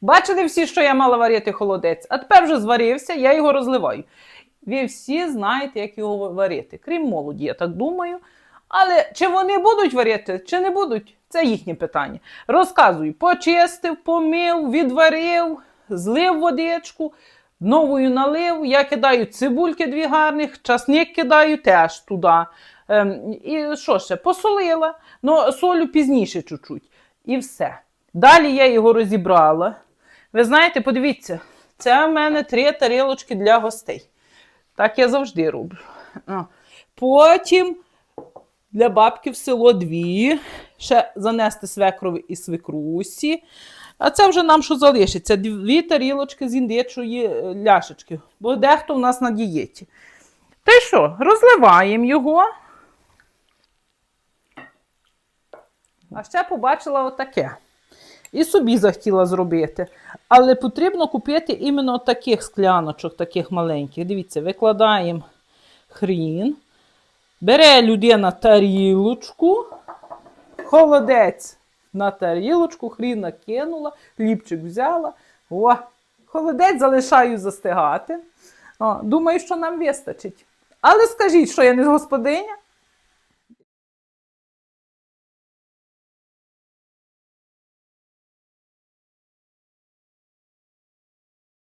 Бачили всі, що я мала варити холодець, а тепер вже зварився, я його розливаю. Ви всі знаєте, як його варити, крім молоді, я так думаю. Але чи вони будуть варити, чи не будуть, це їхнє питання. Розказую: почистив, помив, відварив, злив водичку, новою налив. Я кидаю цибульки дві гарних, часник кидаю теж туди. Ем, і що ще? Посолила, ну солю пізніше чуть-чуть. І все. Далі я його розібрала. Ви знаєте, подивіться, це в мене три тарілочки для гостей. Так я завжди роблю. Потім для бабки в село дві. Ще занести свекрові і свекрусі. А це вже нам що залишиться? Дві тарілочки з індичої е, ляшечки, бо дехто у нас на дієті. Та й що, розливаємо його. А ще побачила отаке. І собі захотіла зробити. Але потрібно купити іменно таких скляночок, таких маленьких. Дивіться, викладаємо хрін. Бере людина тарілочку, холодець на тарілочку, хрін накинула, хлібчик взяла. О, холодець залишаю застигати. О, думаю, що нам вистачить. Але скажіть, що я не господиня,